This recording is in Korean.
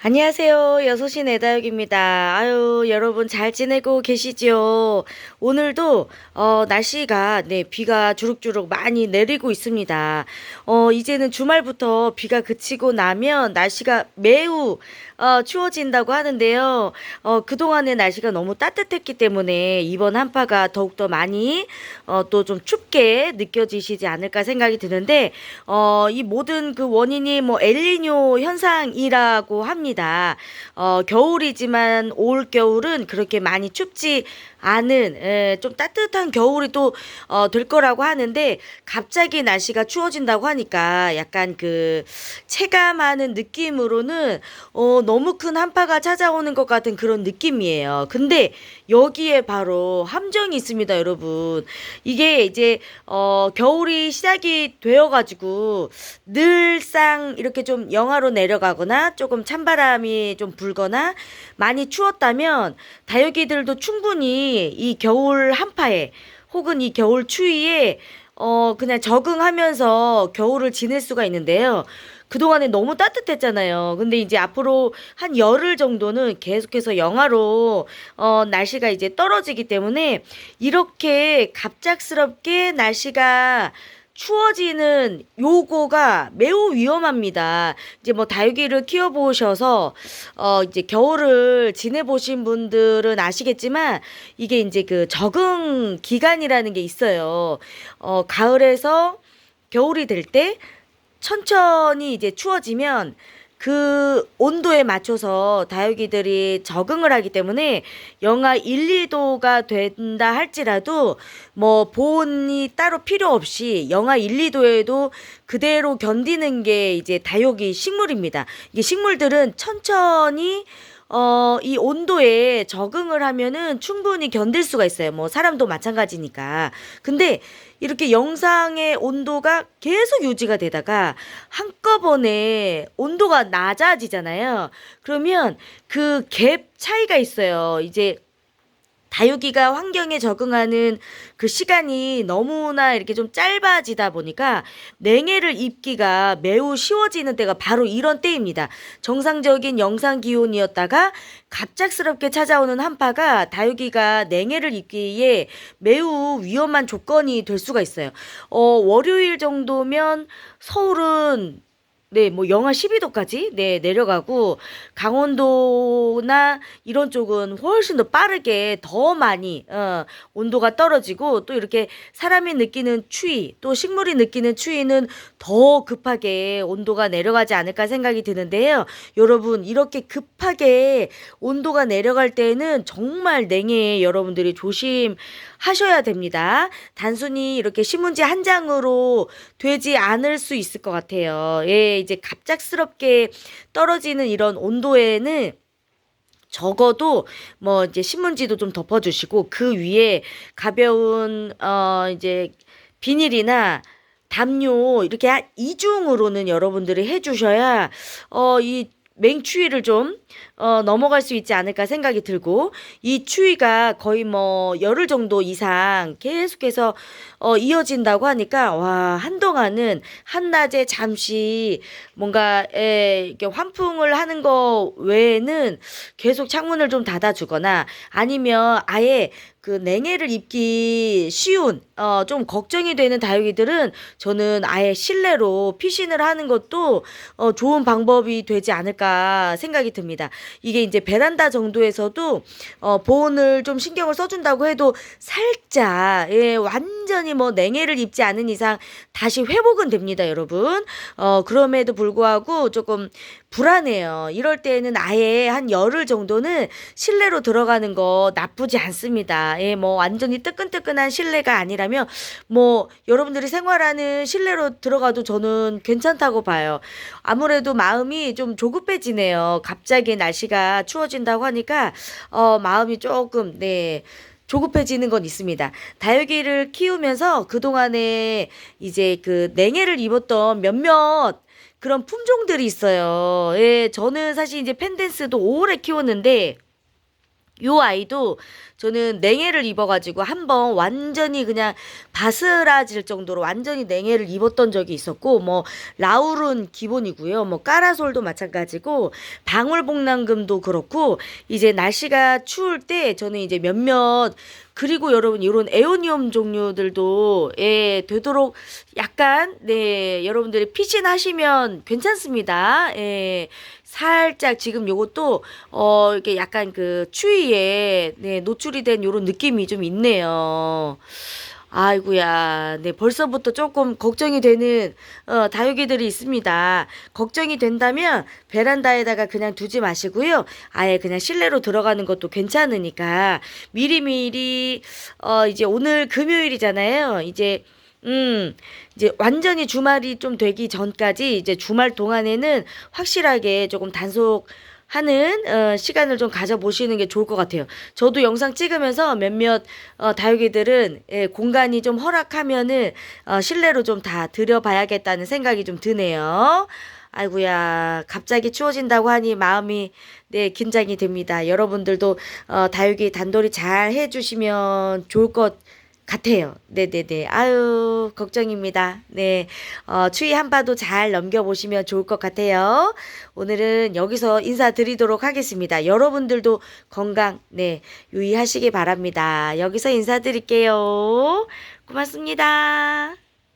안녕하세요. 여섯시 내다육입니다. 아유, 여러분 잘 지내고 계시지요? 오늘도, 어, 날씨가, 네, 비가 주룩주룩 많이 내리고 있습니다. 어, 이제는 주말부터 비가 그치고 나면 날씨가 매우, 어, 추워진다고 하는데요. 어, 그동안의 날씨가 너무 따뜻했기 때문에 이번 한파가 더욱더 많이, 어, 또 좀 춥게 느껴지시지 않을까 생각이 드는데, 어, 이 모든 그 원인이 뭐 엘니뇨 현상이라고 합니다. 어, 겨울이지만 올 겨울은 그렇게 많이 춥지 않은 에, 좀 따뜻한 겨울이 또 어, 될 거라고 하는데 갑자기 날씨가 추워진다고 하니까 약간 그 체감하는 느낌으로는 어, 너무 큰 한파가 찾아오는 것 같은 그런 느낌이에요. 근데 여기에 바로 함정이 있습니다, 여러분. 이게 이제 어, 겨울이 시작이 되어가지고 늘상 이렇게 좀 영하로 내려가거나 조금 찬바람이 좀 불거나 많이 추웠다면 다육이들도 충분히 이 겨울 한파에 혹은 이 겨울 추위에 어 그냥 적응하면서 겨울을 지낼 수가 있는데요. 그동안에 너무 따뜻했잖아요. 근데 이제 앞으로 한 열흘 정도는 계속해서 영하로 어 날씨가 이제 떨어지기 때문에 이렇게 갑작스럽게 날씨가 추워지는 요거가 매우 위험합니다. 이제 뭐 다육이를 키워보셔서 어 이제 겨울을 지내보신 분들은 아시겠지만 이게 이제 그 적응 기간이라는 게 있어요. 어 가을에서 겨울이 될 때 천천히 이제 추워지면 그 온도에 맞춰서 다육이들이 적응을 하기 때문에 영하 1, 2도가 된다 할지라도 뭐 보온이 따로 필요 없이 영하 1, 2도에도 그대로 견디는 게 이제 다육이 식물입니다. 이게 식물들은 천천히 어, 이 온도에 적응을 하면은 충분히 견딜 수가 있어요. 뭐, 사람도 마찬가지니까. 근데 이렇게 영상의 온도가 계속 유지가 되다가 한꺼번에 온도가 낮아지잖아요. 그러면 그 갭 차이가 있어요. 이제 다육이가 환경에 적응하는 그 시간이 너무나 이렇게 좀 짧아지다 보니까 냉해를 입기가 매우 쉬워지는 때가 바로 이런 때입니다. 정상적인 영상 기온이었다가 갑작스럽게 찾아오는 한파가 다육이가 냉해를 입기에 매우 위험한 조건이 될 수가 있어요. 어, 월요일 정도면 서울은 네, 뭐 영하 12도까지 네, 내려가고 강원도나 이런 쪽은 훨씬 더 빠르게 더 많이 어, 온도가 떨어지고 또 이렇게 사람이 느끼는 추위, 또 식물이 느끼는 추위는 더 급하게 온도가 내려가지 않을까 생각이 드는데요. 여러분, 이렇게 급하게 온도가 내려갈 때는 정말 냉해 여러분들이 조심하셔야 됩니다. 단순히 이렇게 신문지 한 장으로 되지 않을 수 있을 것 같아요. 예, 이제 갑작스럽게 떨어지는 이런 온도에는 적어도 뭐 이제 신문지도 좀 덮어주시고 그 위에 가벼운 어 이제 비닐이나 담요 이렇게 한 이중으로는 여러분들이 해주셔야 어이 맹추위를 좀 어, 넘어갈 수 있지 않을까 생각이 들고 이 추위가 거의 뭐 열흘 정도 이상 계속해서 어, 이어진다고 하니까 와 한동안은 한낮에 잠시 뭔가 에, 이렇게 환풍을 하는 거 외에는 계속 창문을 좀 닫아주거나 아니면 아예 그 냉해를 입기 쉬운 어 좀 걱정이 되는 다육이들은 저는 아예 실내로 피신을 하는 것도 어 좋은 방법이 되지 않을까 생각이 듭니다. 이게 이제 베란다 정도에서도 어 보온을 좀 신경을 써준다고 해도 살짝 예 완전히 뭐 냉해를 입지 않은 이상 다시 회복은 됩니다, 여러분. 어 그럼에도 불구하고 조금 불안해요. 이럴 때는 아예 한 열흘 정도는 실내로 들어가는 거 나쁘지 않습니다. 예, 뭐 완전히 뜨끈뜨끈한 실내가 아니라면 뭐 여러분들이 생활하는 실내로 들어가도 저는 괜찮다고 봐요. 아무래도 마음이 좀 조급해지네요. 갑자기 날씨가 추워진다고 하니까 어 마음이 조금 네. 조급해지는 건 있습니다. 다육이를 키우면서 그동안에 이제 그 냉해를 입었던 몇몇 그런 품종들이 있어요. 예, 저는 사실 이제 펜댄스도 오래 키웠는데 요 아이도 저는 냉해를 입어가지고 한번 완전히 그냥 바스라질 정도로 완전히 냉해를 입었던 적이 있었고 뭐 라울은 기본이고요. 뭐 까라솔도 마찬가지고 방울복랑금도 그렇고 이제 날씨가 추울 때 저는 이제 몇몇 그리고 여러분 이런 에오니움 종류들도 예 되도록 약간 네 여러분들이 피신하시면 괜찮습니다. 예 살짝 지금 요것도 어 이게 약간 그 추위에 네 노출이 된 요런 느낌이 좀 있네요. 아이고야, 네, 벌써부터 조금 걱정이 되는, 어, 다육이들이 있습니다. 걱정이 된다면 베란다에다가 그냥 두지 마시고요. 아예 그냥 실내로 들어가는 것도 괜찮으니까 미리미리, 어, 이제 오늘 금요일이잖아요. 이제, 음, 이제 완전히 주말이 좀 되기 전까지 이제 주말 동안에는 확실하게 조금 단속, 하는 어, 시간을 좀 가져보시는 게 좋을 것 같아요. 저도 영상 찍으면서 몇몇 어, 다육이들은 예, 공간이 좀 허락하면은 어, 실내로 좀 다 들여봐야겠다는 생각이 좀 드네요. 아이고야, 갑자기 추워진다고 하니 마음이 네 긴장이 됩니다. 여러분들도 어, 다육이 단돌이 잘 해주시면 좋을 것 같아요. 네네네. 아유, 걱정입니다. 네. 어, 추위 한파도 잘 넘겨보시면 좋을 것 같아요. 오늘은 여기서 인사드리도록 하겠습니다. 여러분들도 건강, 네, 유의하시기 바랍니다. 여기서 인사드릴게요. 고맙습니다.